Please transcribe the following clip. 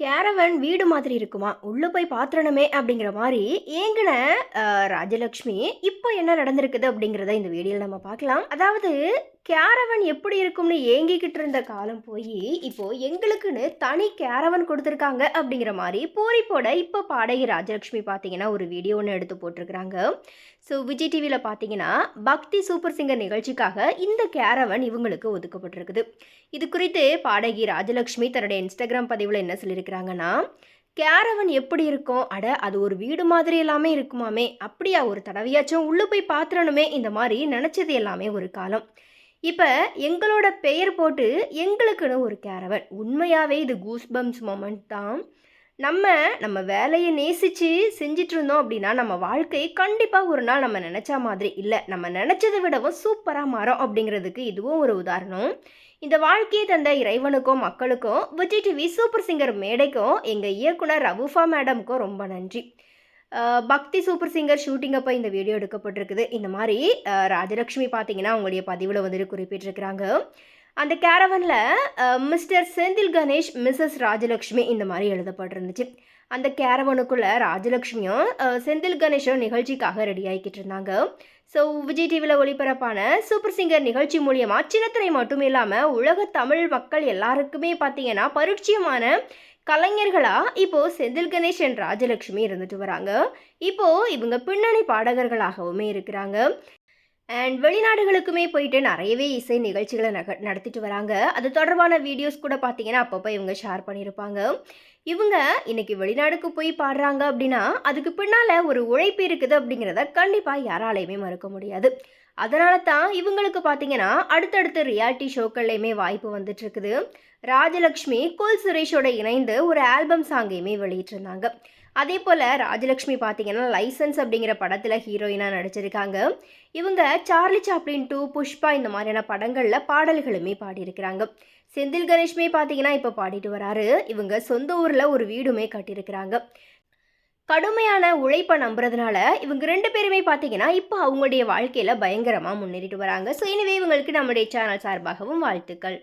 Caravan வீடு மாதிரி இருக்குமா? உள்ளே போய் பாத்திரணுமே அப்படிங்கிற மாதிரி ஏங்கின ராஜலக்ஷ்மி இப்போ என்ன நடந்திருக்குது அப்படிங்கிறத இந்த வீடியோவில் நம்ம பார்க்கலாம். அதாவது கேரவன் எப்படி இருக்கும்னு ஏங்கிக்கிட்டு இருந்த காலம் போய் இப்போ எங்களுக்குன்னு தனி கேரவன் கொடுத்துருக்காங்க அப்படிங்கிற மாதிரி பூரிப்போட இப்போ பாடகி ராஜலக்ஷ்மி பார்த்தீங்கன்னா ஒரு வீடியோ ஒன்று எடுத்து போட்டிருக்கிறாங்க. ஸோ விஜய் டிவியில் பார்த்தீங்கன்னா பக்தி சூப்பர் சிங்கர் நிகழ்ச்சிக்காக இந்த கேரவன் இவங்களுக்கு ஒதுக்கப்பட்டிருக்குது. இது குறித்து பாடகி ராஜலக்ஷ்மி தன்னுடைய இன்ஸ்டாகிராம் பதிவில் என்ன சொல்லியிருக்கிறாங்கன்னா கேரவன் எப்படி இருக்கும்? அட அது ஒரு வீடு மாதிரி எல்லாமே இருக்குமாமே. அப்படியா ஒரு தடவையாச்சும் உள்ளே போய் பார்த்துடணுமே இந்த மாதிரி நினச்சது எல்லாமே ஒரு காலம். இப்போ எங்களோட பெயர் போட்டு எங்களுக்குன்னு ஒரு கேரவன். உண்மையாகவே இது கூஸ்பம்ஸ் மொமெண்ட் தான். நம்ம நம்ம வேலையை நேசித்து செஞ்சிட்டு இருந்தோம் அப்படின்னா நம்ம வாழ்க்கை கண்டிப்பாக ஒரு நாள் நம்ம நினச்ச மாதிரி இல்லை. நம்ம நினச்சதை விடவும் சூப்பராக மாறும் அப்படிங்கிறதுக்கு இதுவும் ஒரு உதாரணம். இந்த வாழ்க்கையை தந்த இறைவனுக்கும் மக்களுக்கும் விஜய் டிவி சூப்பர் சிங்கர் மேடைக்கும் எங்கள் இயக்குனர் ரவுஃபா மேடமுக்கும் ரொம்ப நன்றி. பக்தி சூப்பர் சிங்கர் ஷூட்டிங் அப்போ இந்த வீடியோ எடுக்கப்பட்டிருக்குது. இந்த மாதிரி ராஜலக்ஷ்மி பார்த்தீங்கன்னா அவங்களுடைய பதிவில் வந்துட்டு குறிப்பிட்டிருக்கிறாங்க. அந்த கேரவனில் மிஸ்டர் செந்தில் கணேஷ் மிஸ்ஸஸ் ராஜலக்ஷ்மி இந்த மாதிரி எழுதப்பட்டிருந்துச்சு. அந்த கேரவனுக்குள்ளே ராஜலக்ஷ்மியும் செந்தில் கணேஷும் நிகழ்ச்சிக்காக ரெடி ஆகிக்கிட்டு இருந்தாங்க. ஸோ விஜய் டிவியில் ஒளிபரப்பான சூப்பர் சிங்கர் நிகழ்ச்சி மூலியமா சின்னத்திரை மட்டும் இல்லாமல் உலக தமிழ் மக்கள் எல்லாருக்குமே பார்த்தீங்கன்னா பரிச்சயமான கலைஞர்களாக இப்போ செந்தில் கணேஷ் அண்ட் ராஜலக்ஷ்மி இருந்துட்டு வராங்க. இப்போது இவங்க பின்னணி பாடகர்களாகவுமே இருக்கிறாங்க. அண்ட் வெளிநாடுகளுக்குமே போயிட்டு நிறையவே இசை நிகழ்ச்சிகளை நக நடத்திட்டு வராங்க. அது தொடர்பான வீடியோஸ் கூட பார்த்தீங்கன்னா அப்பப்போ இவங்க ஷேர் பண்ணியிருப்பாங்க. இவங்க இன்னைக்கு வெளிநாடுக்கு போய் பாடுறாங்க அப்படின்னா அதுக்கு பின்னால் ஒரு உழைப்பு இருக்குது அப்படிங்கிறத கண்டிப்பாக யாராலையுமே மறுக்க முடியாது. அதனால தான் இவங்களுக்கு பார்த்தீங்கன்னா அடுத்தடுத்த ரியாலிட்டி ஷோக்கள்லையுமே வாய்ப்பு வந்துட்டு இருக்குது ராஜலக்ஷ்மி குல் சுரேஷோட இணைந்து ஒரு ஆல்பம் சாங்கையுமே வெளியிட்டிருந்தாங்க. அதே போல் ராஜலக்ஷ்மி பார்த்தீங்கன்னா லைசன்ஸ் அப்படிங்கிற படத்தில் ஹீரோயினாக நடிச்சிருக்காங்க. இவங்க சார்லி சாப்ளின் டூ புஷ்பா இந்த மாதிரியான படங்களில் பாடல்களுமே பாடியிருக்கிறாங்க. செந்தில் கணேஷ்மே பார்த்தீங்கன்னா இப்போ பாடிட்டு வராரு. இவங்க சொந்த ஊரில் ஒரு வீடுமே கட்டியிருக்கிறாங்க. கடுமையான உழைப்பை நம்புறதுனால இவங்க ரெண்டு பேருமே பார்த்தீங்கன்னா இப்போ அவங்களுடைய வாழ்க்கையில் பயங்கரமாக முன்னேறிட்டு வராங்க. ஸோ எனவே இவங்களுக்கு நம்முடைய சேனல் சார்பாகவும் வாழ்த்துக்கள்.